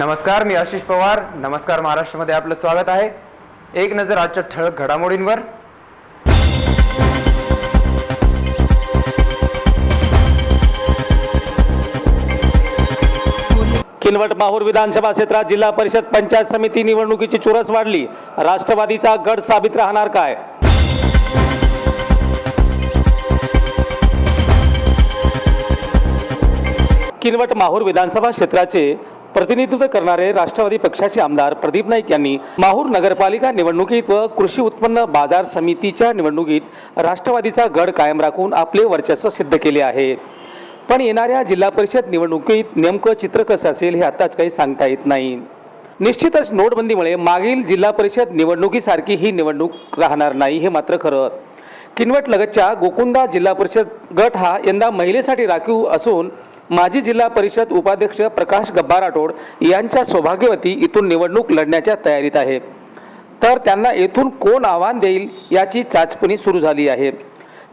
नमस्कार मी आशिष पवार. नमस्कार महाराष्ट्रामध्ये आपलं स्वागत आहे. एक नजर आजच्या ठळक घडामोडींवर. किनवट माहूर विधानसभा क्षेत्रात जिल्हा परिषद पंचायत समिती निवडणुकीची चुरस वाढली. राष्ट्रवादीचा गड साबित राहणार काय? किनवट माहूर विधानसभा क्षेत्राचे प्रतिनिधित्व करणारे राष्ट्रवादी पक्षाचे आमदार प्रदीप नाईक यांनी माहूर नगरपालिका निवडणुकीत व कृषी उत्पन्न बाजार समितीच्या निवडणुकीत राष्ट्रवादीचा गड कायम राखून आपले वर्चस्व सिद्ध केले आहे. पण येणाऱ्या जिल्हा परिषद निवडणुकीत नेमकं चित्र कसं असेल हे आताच काही सांगता येत नाही. निश्चितच नोटबंदीमुळे मागील जिल्हा परिषद निवडणुकीसारखी ही निवडणूक राहणार नाही हे मात्र खरं. किनवट लगतच्या गोकुंदा जिल्हा परिषद गट हा यंदा महिलेसाठी राखीव असून माजी जिल्हा परिषद उपाध्यक्ष प्रकाश गब्बा राठोड यांच्या सौभाग्यवती इथून निवडणूक लढण्याच्या तयारीत आहे. तर त्यांना येथून कोण आव्हान देईल याची चाचपणी सुरू झाली आहे.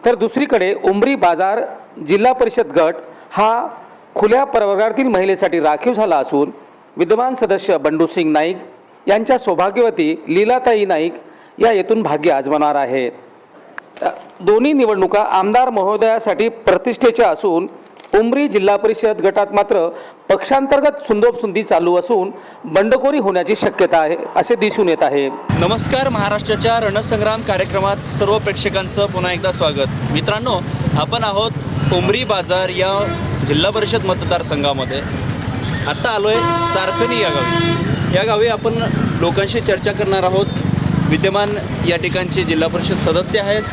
तर दुसरीकडे उमरी बाजार जिल्हा परिषद गट हा खुल्या प्रवर्गातील महिलेसाठी राखीव झाला असून विद्यमान सदस्य बंडूसिंग नाईक यांच्या सौभाग्यवती लीलाताई नाईक या येथून भाग्य आजमावणार आहे. दोन्ही निवडणुका आमदार महोदयासाठी प्रतिष्ठेच्या असून उमरी जिल्हा परिषद गटात मात्र पक्षांतर्गत सुंदोपसुंदी चालू असून बंडखोरी होण्याची शक्यता आहे असे दिसून येत आहे. नमस्कार महाराष्ट्राच्या रणसंग्राम कार्यक्रमात सर्व प्रेक्षकांचं पुन्हा एकदा स्वागत. मित्रांनो आपण आहोत उमरी बाजार या जिल्हा परिषद मतदारसंघामध्ये. आत्ता आलो आहे सारखनी या गावी. या गावी आपण लोकांशी चर्चा करणार आहोत. विद्यमान या ठिकाणचे जिल्हा परिषद सदस्य आहेत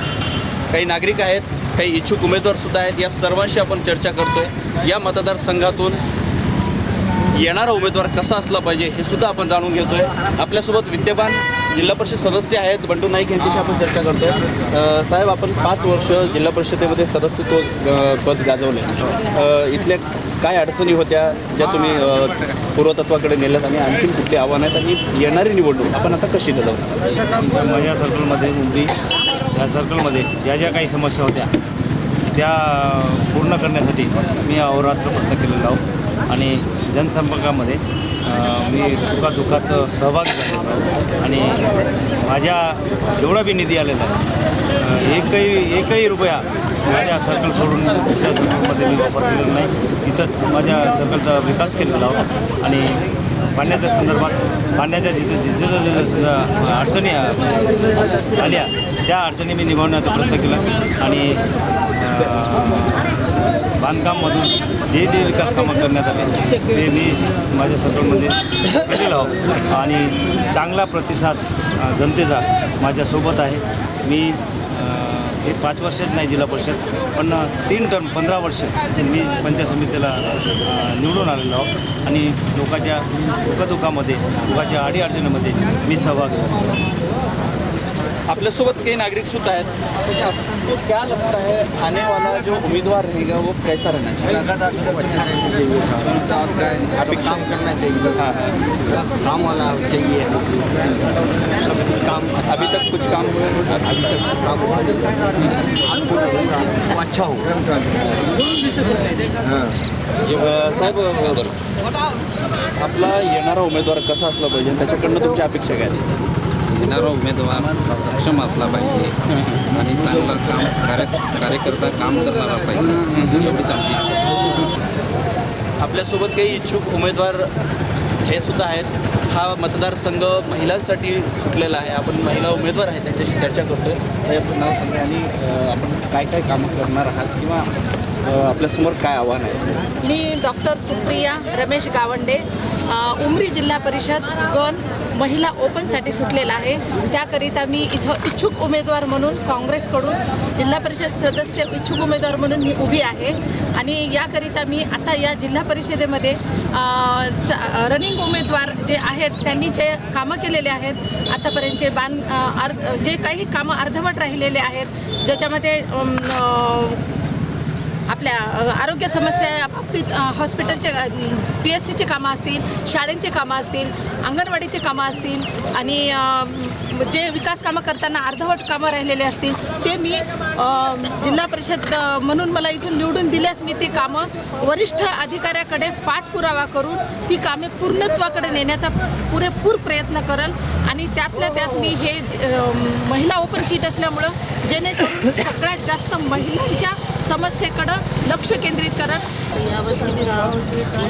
काही नागरिक आहेत काही इच्छुक उमेदवारसुद्धा आहेत. या सर्वांशी आपण चर्चा करतो आहे या मतदारसंघातून येणारा उमेदवार कसा असला पाहिजे हे सुद्धा आपण जाणून घेतो आहे आपल्यासोबत विद्यमान जिल्हा परिषद सदस्य आहेत. बंडू नाईक यांच्याशी आपण चर्चा करतो आहे साहेब आपण पाच वर्ष जिल्हा परिषदेमध्ये सदस्यत्व पद गाजवले. इथल्या काय अडचणी होत्या ज्या तुम्ही पूर्वतत्वाकडे नेल्यात आणि आणखीन कुठली आव्हानं आहेत? आणि येणारी निवडणूक आपण आता कशी गेलो माझ्या सर्कलमध्ये मुंबई ह्या सर्कलमध्ये ज्या ज्या काही समस्या होत्या त्या पूर्ण करण्यासाठी मी अहोरात्र प्रयत्न केलेला आहोत आणि जनसंपर्कामध्ये मी सुखादुःखात सहभाग झालेलो आणि माझ्या जेवढा बी निधी आलेला आहे एकही एकही रुपया माझ्या सर्कल सोडून दुसऱ्या सर्कलमध्ये मी वापर केलेला नाही. तिथंच माझ्या सर्कलचा विकास केलेला आहोत आणि पाण्याच्या संदर्भात पाण्याच्या जिथे जिथे जिथे समजा अडचणी आल्या त्या अडचणी मी निभावण्याचा प्रयत्न केला आणि बांधकाममधून जे जे विकास कामं करण्यात आले ते मी माझ्या सर्कलमध्ये केलेलं आहोत. आणि चांगला प्रतिसाद जनतेचा माझ्यासोबत आहे. मी हे पाच वर्षच नाही जिल्हा परिषद पण तीन टर्म पंधरा वर्ष मी पंचायत समितीला निवडून आलेलो आहोत. आणि लोकांच्या दुःखदुःखामध्ये लोकांच्या अडीअडचणीमध्ये मी सहभागी झालेलो आपल्यासोबत काही नागरिक सुद्धा आहेत. अच्छा, आपको क्या लगता है आने वाला जो उम्मीदवार रहेगा वो कैसा रहना चाहिए? अच्छा रहना चाहिए साहब सब काम करना चाहिए। काम वाला चाहिए। सब काम अभी तक कुछ काम हुए हैं? अभी तक काम हुआ। आपको अच्छा हो। हाँ। साहेब आपला येणारा उमेदवार कसा असला पाहिजे? त्याच्याकडनं तुमच्या अपेक्षा काय? येणारा उमेदवार सक्षम असला पाहिजे आणि चांगलं काम कार्य कार्यकर्ता काम करणारा पाहिजे एवढीच आमची इच्छा आहे. आपल्यासोबत काही इच्छुक उमेदवार हे सुद्धा आहेत. हा मतदारसंघ महिलांसाठी सुटलेला आहे. आपण महिला उमेदवार आहेत त्यांच्याशी चर्चा करतोय. हे आपण नाव सांगा आणि अ, आपण काय काय कामं करणार आहात किंवा अ, आपल्यासमोर काय आव्हान आहे? मी डॉक्टर सुप्रिया रमेश गावंडे अ, उमरी जिल्हा परिषद गण महिला ओपनसाठी सुटलेला आहे. त्याकरिता मी इथं इच्छुक उमेदवार म्हणून काँग्रेसकडून जिल्हा परिषद सदस्य इच्छुक उमेदवार म्हणून मी उभी आहे. आणि याकरिता मी आता या जिल्हा परिषदेमध्ये रनिंग उमेदवार जे आहेत त्यांनी जे कामं केलेले आहेत आतापर्यंतचे बांध अर्ध जे काही कामं अर्धवट राहिलेले आहेत ज्याच्यामध्ये आपल्या आरोग्य समस्या बाबतीत हॉस्पिटलचे पी एस सीचे कामं असतील शाळेंचे कामं असतील अंगणवाडीचे कामं असतील आणि जे विकास कामं करताना अर्धवट कामं राहिलेले असतील ते मी जिल्हा परिषद म्हणून मला इथून निवडून दिल्यास मी ती कामं वरिष्ठ अधिकाऱ्याकडे पाठपुरावा करून ती कामे पूर्णत्वाकडे नेण्याचा पुरेपूर प्रयत्न करल आणि त्यातल्या त्यात मी हे महिला ओपन सीट असल्यामुळं जेणेकरून सगळ्यात जास्त महिलांच्या समस्येकडं लक्ष केंद्रित करत. यावर्षी मी गाव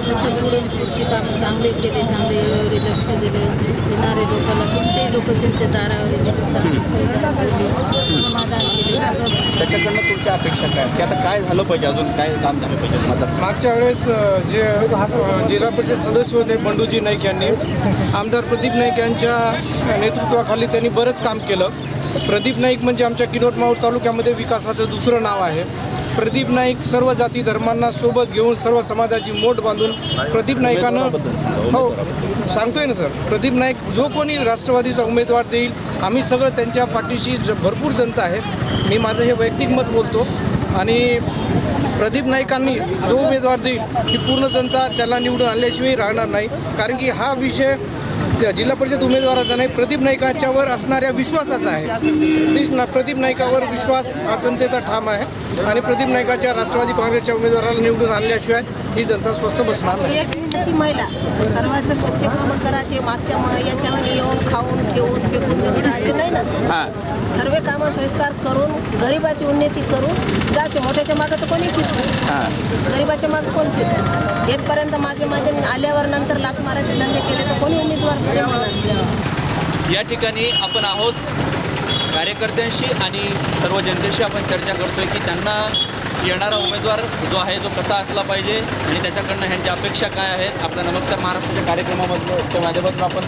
कसं पुढे पुढची कामं चांगले केले चांगले वेळोवेळी लक्ष दिले. येणारे लोकांना कोणतेही लोक त्यांच्या दारावर गेले चांगली सुविधा केली समाधान केले सगळं त्याच्याकडनं तुमच्या अपेक्षा काय? की आता काय झालं पाहिजे? अजून काय काम झालं पाहिजे मतदार मागच्या वेळेस जे जिल्हा परिषद सदस्य होते बंडूजी नाईक यांनी आमदार प्रदीप नाईक यांच्या नेतृत्वाखाली त्यांनी बरंच काम केलं. प्रदीप नाईक म्हणजे आमच्या किनवट माहूर तालुक्यामध्ये विकासाचं दुसरं नाव आहे. प्रदीप नाईक सर्व जाती धर्मांना सोबत घेऊन सर्व समाजाची मोठ बांधून प्रदीप नाईकानं हो सांगतोय ना सर. प्रदीप नाईक जो कोणी राष्ट्रवादीचा उमेदवार देईल आम्ही सगळं त्यांच्या पाठीशी ज भरपूर जनता आहे. मी माझं हे वैयक्तिक मत बोलतो. आणि प्रदीप नाईकांनी जो उमेदवार देईल ही पूर्ण जनता त्याला निवडून आणल्याशिवाय राहणार नाही. कारण की हा विषय जिल्हा परिषद उमेदवाराचा नाही प्रदीप नाईकाच्यावर असणाऱ्या विश्वासाचा आहे. प्रदीप ना प्रदीप नाईकावर विश्वास हा जनतेचा ठाम आहे आणि प्रदीप नाईकाच्या राष्ट्रवादी काँग्रेसच्या उमेदवाराला निवडून आणल्याशिवाय ही जनता स्वस्त बसणार नाही. महिला सर्वांचं स्वच्छ कामं करायचे मागच्या याच्यामध्ये येऊन खाऊन ठेवून फेकून देऊन जायचे नाही ना? सर्व कामं सोयीस्कार करून गरिबाची उन्नती करून जायचे. मोठ्याच्या मागं तर कोणी फिरतो? गरिबाच्या मागं कोण फिरतो? येतपर्यंत माझे माझे आल्यावर नंतर लात मारायचे धंदे केले तर कोणी उमेदवार बरे होणार नाही. या ठिकाणी आपण आहोत कार्यकर्त्यांशी आणि सर्व जनतेशी आपण चर्चा करतोय की त्यांना येणारा उमेदवार जो आहे तो कसा असला पाहिजे आणि त्याच्याकडनं ह्यांच्या अपेक्षा काय आहेत? आपला नमस्कार महाराष्ट्राच्या कार्यक्रमामधलं त्या माध्यमातून आपण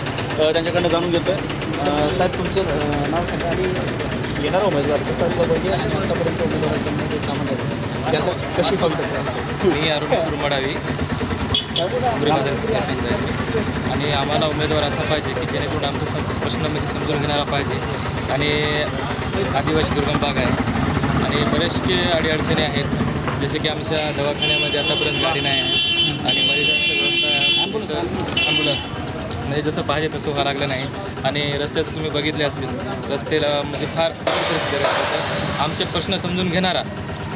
त्यांच्याकडनं जाणून घेतो आहे साहेब तुमचं नाव सांगा आणि येणारा उमेदवार कसा असला पाहिजे आणि आतापर्यंत उमेदवारांकडनं कामं झाली त्याचं कशी फक्त मी अरुण सुरमडावी आणि आम्हाला उमेदवार असा पाहिजे की जेणेकरून आमचा सम प्रश्न म्हणजे समजून घेणारा पाहिजे. आणि आदिवासी दुर्गम भाग आहे. आणि बरेचसे अडीअडचणी आहेत. जसे की आमच्या दवाखान्यामध्ये आतापर्यंत गाडी नाही आहे. आणि मरीजांची व्यवस्था ॲम्ब्युलन्स म्हणजे जसं पाहिजे तसं व्हावं लागलं नाही. आणि रस्त्याचं तुम्ही बघितले असतील. रस्त्याला म्हणजे फार परिस्थिती आमचे प्रश्न समजून घेणारा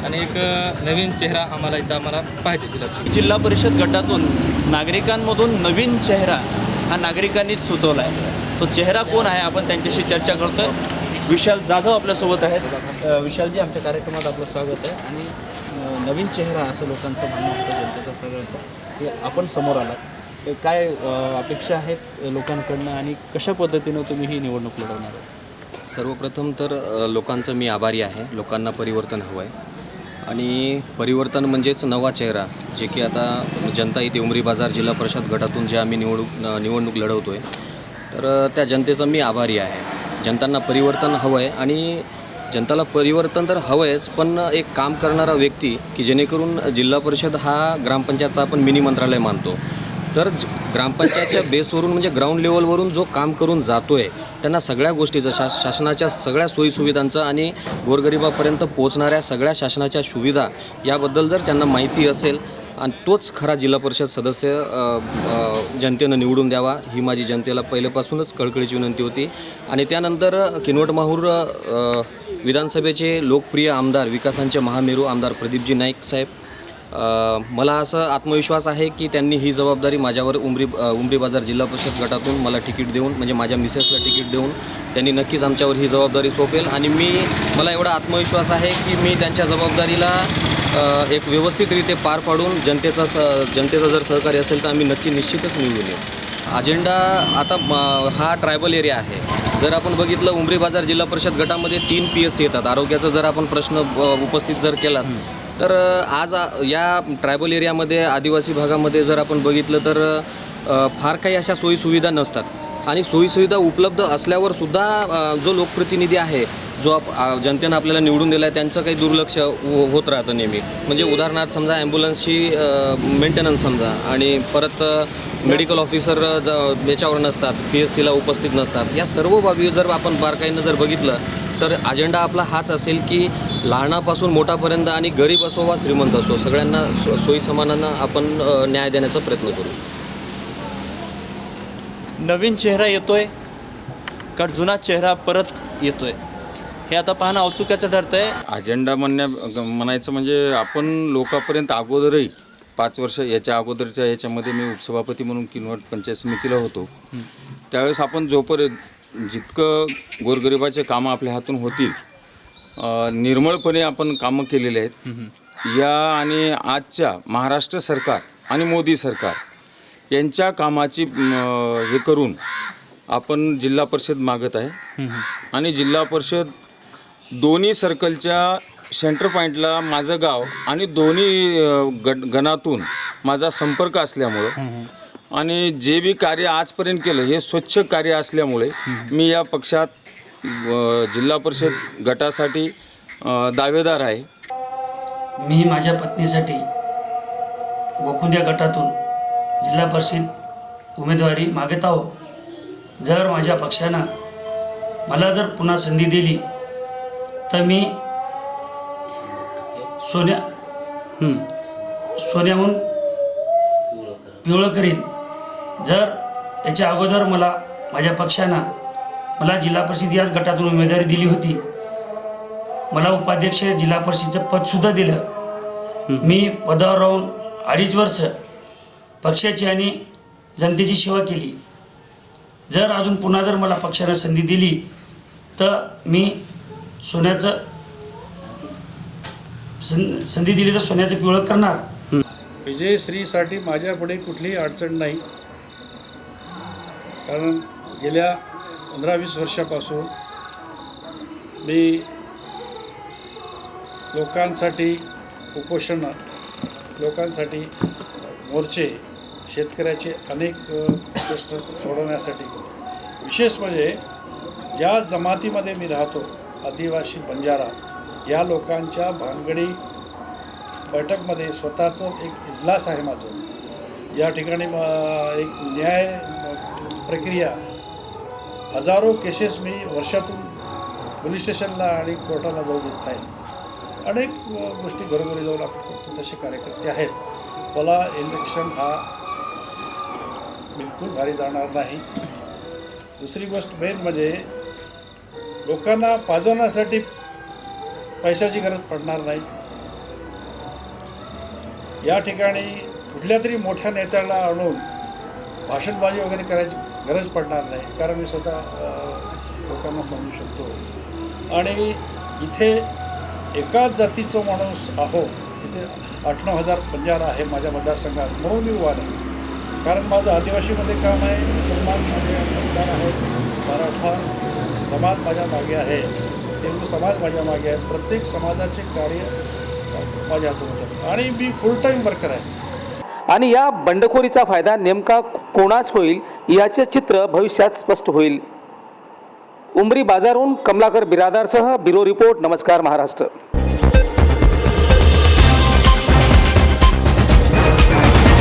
आणि एक नवीन चेहरा आम्हाला इथं आम्हाला पाहिजे जिल्हा परिषद जिल्हा परिषद गटातून नागरिकांमधून नवीन चेहरा हा नागरिकांनीच सुचवला आहे तो चेहरा कोण आहे? आपण त्यांच्याशी चर्चा करतोय. विशाल जाधव आपल्यासोबत आहेत. विशालजी आमच्या कार्यक्रमात आपलं स्वागत आहे. आणि नवीन चेहरा असं लोकांचं म्हणणं होतं जनतेचं सगळ्यांचं की आपण समोर आलात. ते काय अपेक्षा आहेत लोकांकडनं आणि कशा पद्धतीनं तुम्ही ही निवडणूक लढवणार आहात? सर्वप्रथम तर लोकांचं मी आभारी आहे. लोकांना परिवर्तन हवं आहे आणि परिवर्तन म्हणजेच नवा चेहरा जे की आता जनता इथे उमरी बाजार जिल्हा परिषद गटातून जे आम्ही निवडणूक निवडणूक लढवतो आहे तर त्या जनतेचा मी आभारी आहे. जनतांना परिवर्तन हवं आहे आणि जनताला परिवर्तन तर हवं आहेच पण एक काम करणारा व्यक्ती की जेणेकरून जिल्हा परिषद हा ग्रामपंचायतचा आपण मिनी मंत्रालय मानतो. तर ज- ग्रामपंचायतच्या बेसवरून म्हणजे ग्राउंड लेवलवरून जो काम करून जातो आहे त्यांना सगळ्या गोष्टीचं शा शासनाच्या सगळ्या सोयीसुविधांचं आणि गोरगरिबापर्यंत पोहोचणाऱ्या सगळ्या शासनाच्या सुविधा याबद्दल जर त्यांना माहिती असेल आणि तोच खरा जिल्हा परिषद सदस्य जनतेनं निवडून द्यावा ही माझी जनतेला पहिल्यापासूनच कळकळीची विनंती होती. आणि त्यानंतर किनवट माहूर विधानसभेचे लोकप्रिय आमदार विकासांचे महामेरू आमदार प्रदीपजी नाईक साहेब मला असं आत्मविश्वास आहे की त्यांनी ही जबाबदारी माझ्यावर उमरी उमरी बाजार जिल्हा परिषद गटातून मला तिकीट देऊन म्हणजे माझ्या मिसेसला तिकीट देऊन त्यांनी नक्कीच आमच्यावर ही जबाबदारी सोपेल. आणि मी मला एवढा आत्मविश्वास आहे की मी त्यांच्या जबाबदारीला एक व्यवस्थितरित्या पार पाडून जनतेचा स जनतेचं जर सहकार्य असेल तर आम्ही नक्की निश्चितच निवडून येऊ. अजेंडा आता हा ट्रायबल एरिया आहे. जर आपण बघितलं उमरी बाजार जिल्हा परिषद गटामध्ये तीन पी एस सी येतात. आरोग्याचा जर आपण प्रश्न उपस्थित जर केला तर आज या ट्रायबल एरियामध्ये आदिवासी भागामध्ये जर आपण बघितलं तर फार काही अशा सोयीसुविधा नसतात. आणि सोयीसुविधा उपलब्ध असल्यावर सुद्धा जो लोकप्रतिनिधी आहे जो आप जनतेनं आपल्याला निवडून दिला आहे त्यांचं काही दुर्लक्ष हो- होत राहतं नेहमी. म्हणजे उदाहरणार्थ समजा ॲम्ब्युलन्सची मेंटेनन्स समजा आणि परत मेडिकल ऑफिसर ज याच्यावर नसतात पी एस सीला उपस्थित नसतात. या सर्व बाबी जर आपण बारकाईनं जर बघितलं तर अजेंडा आपला हाच असेल की लहानापासून मोठापर्यंत आणि गरीब असो वा श्रीमंत असो सगळ्यांना सो सोयी समानांना आपण न्याय देण्याचा प्रयत्न करू. नवीन चेहरा येतोय का जुना चेहरा परत येतोय? हे आता पाहणं औत्सुक्याचं ठरतं आहे अजेंडा म्हणण्या म्हणायचं म्हणजे आपण लोकांपर्यंत अगोदरही पाच वर्ष याच्या अगोदरच्या याच्यामध्ये मी उपसभापती म्हणून किनवट पंचायत समितीला होतो. त्यावेळेस आपण जोपर्यंत जितकं गोरगरिबाचे कामं आपल्या हातून होतील निर्मळपणे आपण कामं केलेले आहेत. या आणि आजच्या महाराष्ट्र सरकार आणि मोदी सरकार यांच्या कामाची हे करून आपण जिल्हा परिषद मागत आहे. आणि जिल्हा परिषद दोन्ही सर्कलच्या सेंटर पॉईंटला माझं गाव आणि दोन्ही गट गणातून माझा संपर्क असल्यामुळं आणि जे बी कार्य आजपर्यंत केलं हे स्वच्छ कार्य असल्यामुळे मी या पक्षात जिल्हा परिषद गटासाठी दावेदार आहे. मी माझ्या पत्नीसाठी गोकुंद्या गटातून जिल्हा परिषद उमेदवारी मागत आहो. जर माझ्या पक्षानं मला जर पुन्हा संधी दिली तर मी सोन्या सोन्याहून पिवळं करीन. जर याच्या अगोदर मला माझ्या पक्षानं मला जिल्हा परिषद याच गटातून उमेदवारी दिली होती मला उपाध्यक्ष जिल्हा परिषदचं पदसुद्धा दिलं. मी पदावर राहून अडीच वर्ष पक्षाची आणि जनतेची सेवा केली. जर अजून पुन्हा जर मला पक्षानं संधी दिली तर मी सोन्याचं सं संधी दिली तर सोन्याचं पिवळं करणार. विजयश्रीसाठी माझ्यापुढे कुठलीही अडचण नाही. कारण गेल्या पंधरा वीस वर्षापासून मी लोकांसाठी उपोषण लोकांसाठी मोर्चे शेतकऱ्याचे अनेक प्रश्न सोडवण्यासाठी. विशेष म्हणजे ज्या जमातीमध्ये मी राहतो आदिवासी बंजारा या लोकांच्या भानगडी बैठकमध्ये स्वतःचं एक इजलास आहे माझं. या ठिकाणी म एक न्याय प्रक्रिया. हजारो केसेस मी वर्षातून पोलीस स्टेशनला आणि कोर्टाला जाऊ देत नाही अनेक गोष्टी घरोघरी जाऊन आपण करतो तसे कार्यकर्ते आहेत. मला इलेक्शन हा बिलकुल भारी जाणार नाही. दुसरी गोष्ट मेन म्हणजे लोकांना पाजवण्यासाठी पैशाची गरज पडणार नाही. या ठिकाणी कुठल्या तरी मोठ्या नेत्याला आणून भाषणबाजी वगैरे करायची गरज पडणार नाही कारण मी स्वतः लोकांना समजू शकतो. आणि इथे एकाच जातीचं माणूस आहो इथे आठ नऊ हजार पंजार आहे माझ्या मतदारसंघात म्हणून मी उभा नाही कारण माझं आदिवासीमध्ये काम आहे मुसलमान माझे मतदार आहेत. मराठा समाज माझ्या मागे आहे. तेलगू समाज माझ्या मागे आहे. प्रत्येक समाजाचे कार्य माझ्या हातून आणि मी फुल टाईम वर्कर आहे. आणि या बंडखोरीचा फायदा नेमका कोणास होईल? याचे चित्र भविष्यात स्पष्ट होईल. उमरी बाजारहून कमलाकर बिरादारसह ब्युरो रिपोर्ट नमस्कार महाराष्ट्र.